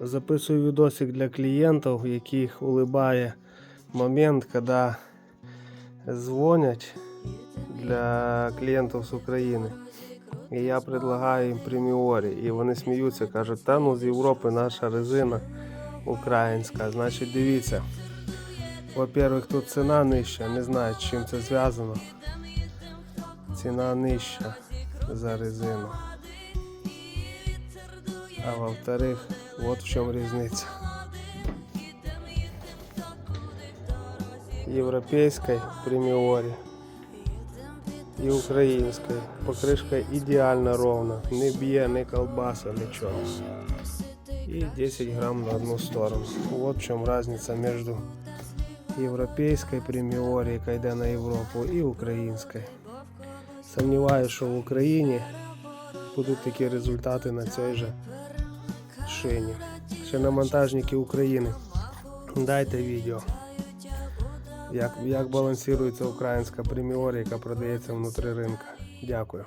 Записую відосик для клієнтів, яких улибає момент, коли дзвонять для клієнтів з України. І я предлагаю їм преміорі. І вони сміються, кажуть, та ну з Європи наша резина українська. Значить, дивіться. Во-первых, тут ціна нижча, не знаю, з чим це зв'язано. Ціна нижча за резину. А во-вторых, вот в чем разница. Европейской премиоре и украинской. Покрышка идеально ровна. Не бье, не колбаса, ничего. И 10 грамм на одну сторону. Вот в чем разница между европейской премиорі, яка йде на Європу, і українською. Сумніваюся, що в Україні будуть такі результати на цій же шині. Ще на монтажники України. Дайте відео. Як, як балансується українська преміорія, яка продається внутрі ринка. Дякую.